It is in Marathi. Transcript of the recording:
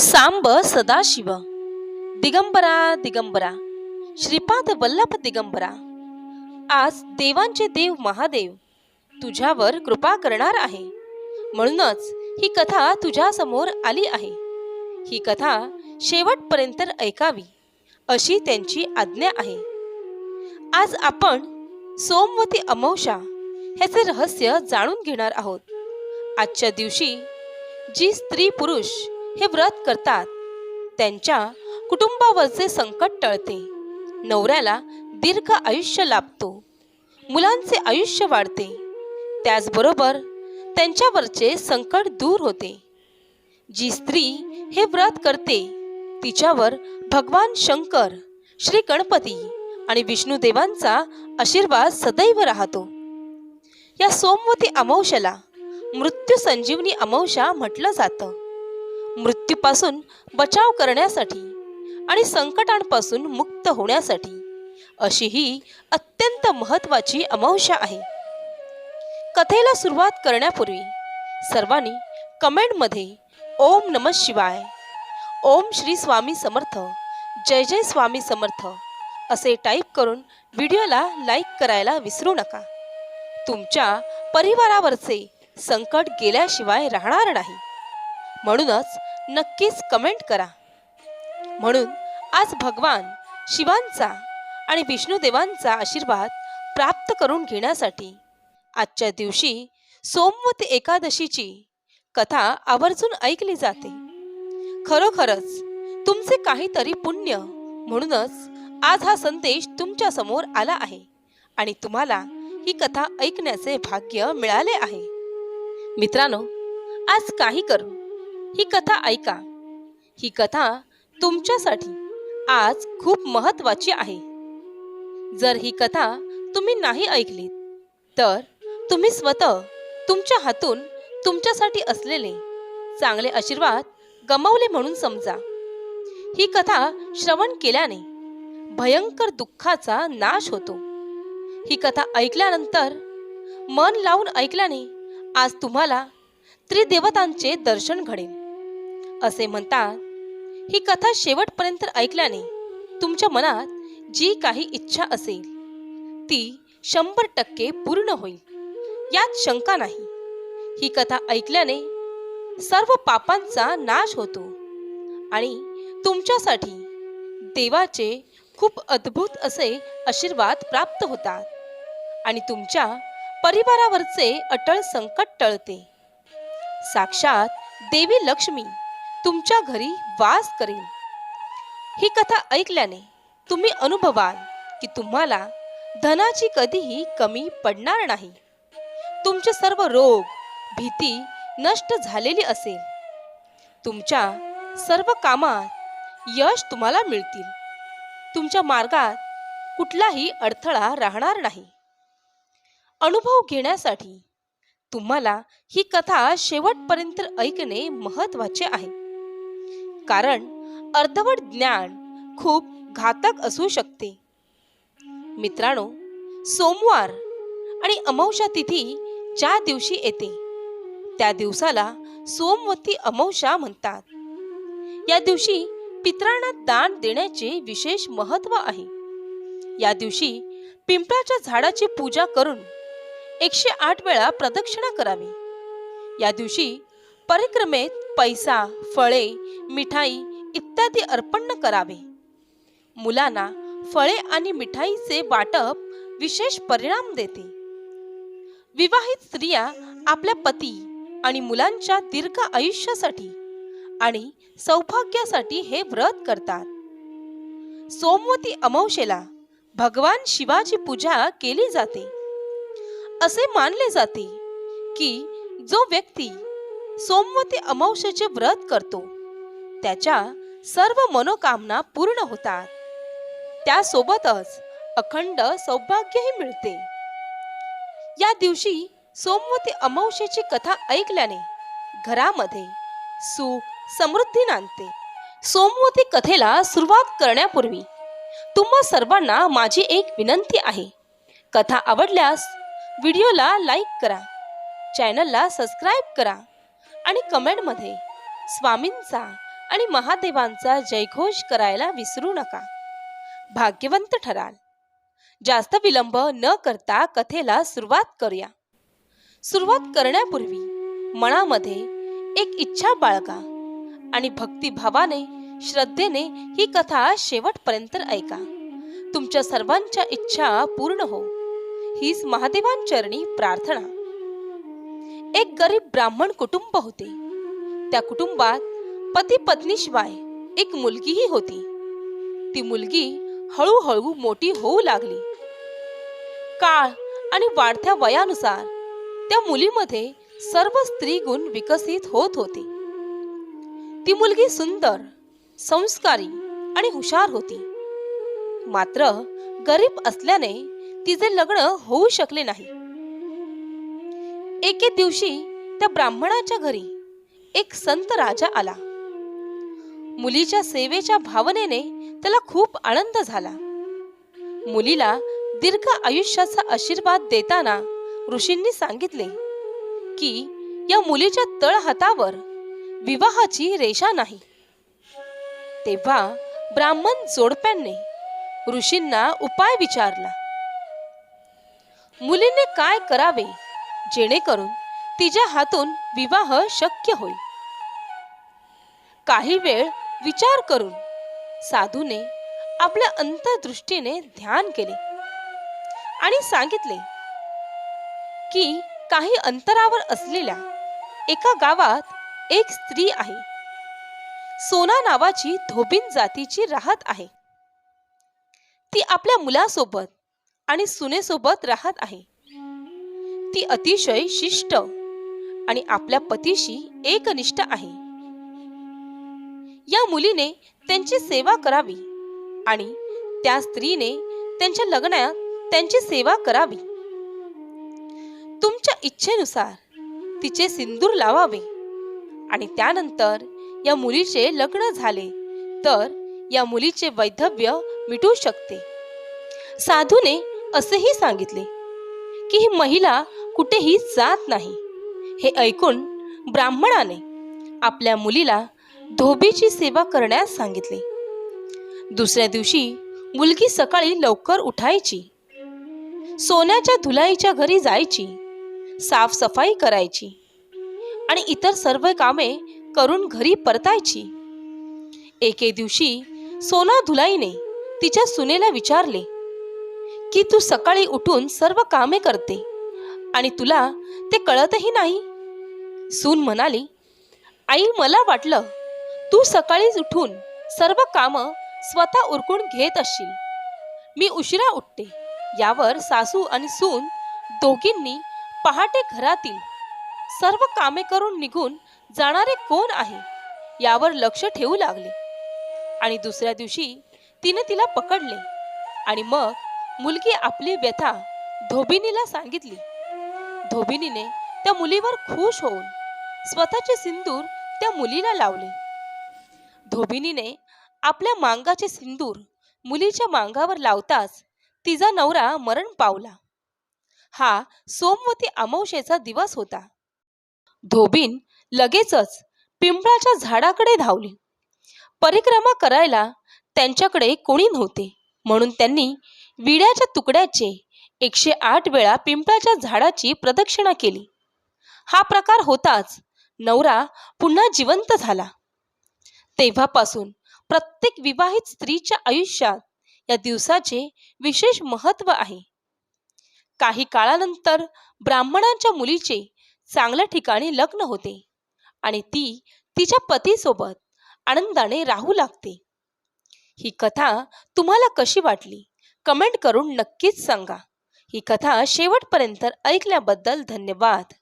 सांब सदाशिव। दिगंबरा दिगंबरा। श्रीपाद वल्लभ दिगंबरा। आज देवांचे देव महादेव तुझ्यावर कृपा करणार आहे। म्हणूनच ही कथा तुझ्या समोर आली आहे। ही कथा शेवटपर्यंत ऐकावी अशी त्यांची आज्ञा आहे। आज आपण सोमवती अमावशा ह्याचे रहस्य जाणून घेणार आहोत। आजच्या दिवशी जी स्त्री पुरुष हे व्रत करतात. त्यांच्या कुटुंबावरचे संकट टळते. नवऱ्याला दीर्घ आयुष्य लाभतो. मुलांचे आयुष्य वाढते. त्याचबरोबर त्यांच्यावरचे संकट दूर होते. जी स्त्री हे व्रत करते तिच्यावर भगवान शंकर श्री गणपती आणि विष्णुदेवांचा आशीर्वाद सदैव राहतो. या सोमवती अमावश्याला मृत्यू संजीवनी अमावस्या म्हटलं जातं. मृत्यूपासून बचाव करण्यासाठी आणि संकटांपासून मुक्त होण्यासाठी अशी ही अत्यंत महत्वाची अमावस्या आहे. कथेला सुरुवात करण्यापूर्वी सर्वांनी कमेंटमध्ये ओम नम शिवाय ओम श्री स्वामी समर्थ जय जय स्वामी समर्थ असे टाईप करून व्हिडिओला लाईक करायला विसरू नका. तुमच्या परिवारावरचे संकट गेल्याशिवाय राहणार नाही. म्हणूनच नक्कीच कमेंट करा. म्हणून आज भगवान शिवांचा आणि विष्णुदेवांचा आशीर्वाद प्राप्त करून घेण्यासाठी आजच्या दिवशी सोमवत एकादशीची कथा आवर्जून ऐकली जाते. खरोखरच तुमचे काहीतरी पुण्य म्हणूनच आज हा संदेश तुमच्यासमोर आला आहे आणि तुम्हाला ही कथा ऐकण्याचे भाग्य मिळाले आहे. मित्रांनो आज काही करू. ही कथा ऐका. ही कथा तुमच्यासाठी आज खूप महत्वाची आहे. जर ही कथा तुम्ही नाही ऐकलीत तर तुम्ही स्वतः तुमच्या हातून तुमच्यासाठी असलेले चांगले आशीर्वाद गमावले म्हणून समजा. ही कथा श्रवण केल्याने भयंकर दुःखाचा नाश होतो. ही कथा ऐकल्यानंतर मन लावून ऐकल्याने आज तुम्हाला त्रिदेवतांचे दर्शन घडेल. असे म्हणतात ही कथा शेवटपर्यंत ऐकल्याने तुमच्या मनात जी काही इच्छा असेल ती शंभर टक्के पूर्ण होईल. यात शंका नाही. ही कथा ऐकल्याने सर्व पापांचा नाश होतो आणि तुमच्यासाठी देवाचे खूप अद्भुत असे आशीर्वाद प्राप्त होतात आणि तुमच्या परिवारावरचे अटळ संकट टळते. साक्षात देवी लक्ष्मी तुमच्या घरी वास करेल ही कथा ऐकल्याने तुम्ही अनुभवाल की तुम्हाला धनाची कधीही कमी पडणार नाही. तुमचे सर्व रोग भीती नष्ट झालेली असेल. तुमच्या सर्व कामात यश तुम्हाला मिळतील. तुमच्या मार्गात कुठलाही अडथळा राहणार नाही. अनुभव घेण्यासाठी तुम्हाला ही कथा शेवटपर्यंत ऐकणे महत्त्वाचे आहे. कारण अर्धवट ज्ञान खूप घातक असू शकते. मित्रांनो सोमवार आणि अमावशा तिथी ज्या दिवशी येते त्या दिवसाला सोमवती अमावशा म्हणतात. या दिवशी पित्रांना दान देण्याचे विशेष महत्त्व आहे. या दिवशी पिंपळाच्या झाडाची पूजा करून एकशे आठ वेळा प्रदक्षिणा करावी. या दिवशी परिक्रमेत पैसा फळे मिठाई इत्यादी अर्पण करावे. मुलांना फळे आणि मिठाईचे वाटप विशेष परिणाम देते. विवाहित स्त्रिया आपल्या पती आणि मुलांच्या दीर्घ आयुष्यासाठी आणि सौभाग्यासाठी हे व्रत करतात. सोमवती अमावशेला भगवान शिवाची पूजा केली जाते. असे मानले जाते की जो व्यक्ती सोमवती अमावस्येचे व्रत करतो. त्याच्या सर्व मनोकामना पूर्ण होतात. त्यासोबतच अखंड सौभाग्यही मिळते. या दिवशी सोमवती अमावस्येची कथा ऐकल्याने घरामध्ये सुख समृद्धी नांदते. सोमवती कथेला सुरुवात करण्यापूर्वी तुम्हा सर्वांना माझी एक विनंती आहे. कथा आवडल्यास व्हिडिओला लाईक करा. चॅनलला सबस्क्राईब करा. आणि कमेंटमध्ये स्वामींचा आणि महादेवांचा जयघोष करायला विसरू नका. भाग्यवंत ठराल. जास्त विलंब न करता कथेला सुरुवात करूया. सुरुवात करण्यापूर्वी मनामध्ये एक इच्छा बाळगा आणि भक्तिभावाने श्रद्धेने ही कथा शेवटपर्यंत ऐका. तुमच्या सर्वांच्या इच्छा पूर्ण हो. हीच महादेवांचरणी प्रार्थना. एक गरीब ब्राह्मण कुटुंब होते. त्या कुटुंबात पती पत्नीशिवाय एक मुलगीही होती. ती मुलगी हळूहळू मोठी होऊ लागली. काळ आणि वाढत्या वयानुसार त्या मुलीमध्ये सर्व स्त्री गुण विकसित होत होते. ती मुलगी सुंदर संस्कारी आणि हुशार होती. मात्र गरीब असल्याने तिचे लग्न होऊ शकले नाही. एके दिवशी त्या ब्राह्मणाच्या घरी एक संत राजा आला. मुलीच्या सेवेच्या भावनेने त्याला खूप आनंद झाला. मुलीला दीर्घ आयुष्याचा आशीर्वाद देताना ऋषींनी सांगितले की या मुलीच्या तळहातावर विवाहाची रेषा नाही. तेव्हा ब्राह्मण जोडप्यांनी ऋषींना उपाय विचारला. मुलीने काय करावे? जेणेकरून तिच्या हातून विवाह शक्य होईल. काही वेळ विचार करून साधूने आपल्या अंतर्दृष्टीने ध्यान केले आणि सांगितले की काही अंतरावर असलेल्या एका गावात एक स्त्री आहे. सोना नावाची धोबीन जातीची राहत आहे. ती आपल्या मुलासोबत आणि सुनेसोबत राहत आहे. ती अतिशय शिष्ट आणि आपल्या पतीशी एकनिष्ठ आहे. या मुलीने त्यांची सेवा करावी आणि त्या स्त्रीने त्यांच्या लग्नात त्यांची सेवा करावी. तुमच्या इच्छेनुसार तिचे सिंदूर लावावे आणि त्यानंतर या मुलीचे लग्न झाले तर या मुलीचे वैधव्य मिटू शकते. साधूने असेही सांगितले. की ही महिला कुठेही जात नाही. हे ऐकून ब्राह्मणाने आपल्या मुलीला धोबीची सेवा करण्यास सांगितले. दुसऱ्या दिवशी मुलगी सकाळी लवकर उठायची. सोन्याच्या धुलाईच्या घरी जायची. साफसफाई करायची. आणि इतर सर्व कामे करून घरी परतायची. एके दिवशी सोना धुलाईने तिच्या सुनेला विचारले की तू सकाळी उठून सर्व कामे करते. आणि तुला ते कळतही नाही. सून म्हणाली आई मला वाटलं तू सकाळीच उठून सर्व कामं स्वतः उरकून घेत असशील. मी उशिरा उठते. यावर सासू आणि सून दोघींनी पहाटे घरातील सर्व कामे करून निघून जाणारे कोण आहे यावर लक्ष ठेवू लागले. आणि दुसऱ्या दिवशी तिने तिला पकडले. आणि मग मुलगी आपली व्यथा धोबिनीला सांगितली. धोबिनीने त्या मुलीवर खुश होऊन स्वतःचे सिंदूर त्या मुलीला लावले. धोबिनीने आपल्या मांगाचे सिंदूर मुलीच्या मांगावर लावताच तिचा नवरा मरण पावला. हा सोमवती अमावशेचा दिवस होता. धोबीन लगेचच पिंपळाच्या झाडाकडे धावली. परिक्रमा करायला त्यांच्याकडे कोणी नव्हते म्हणून त्यांनी विड्याच्या तुकड्याचे एकशे आठ वेळा पिंपळाच्या झाडाची प्रदक्षिणा केली. हा प्रकार होताच नवरा पुन्हा जिवंत झाला. तेव्हापासून प्रत्येक विवाहित स्त्रीच्या आयुष्यात या दिवसाचे विशेष महत्त्व आहे. काही काळानंतर ब्राह्मणांच्या मुलीचे चांगल्या ठिकाणी लग्न होते आणि ती तिच्या पतीसोबत आनंदाने राहू लागते. ही कथा तुम्हाला कशी वाटली? कमेंट करून नक्कीच सांगा. ही कथा शेवटपर्यंत ऐकल्याबद्दल धन्यवाद.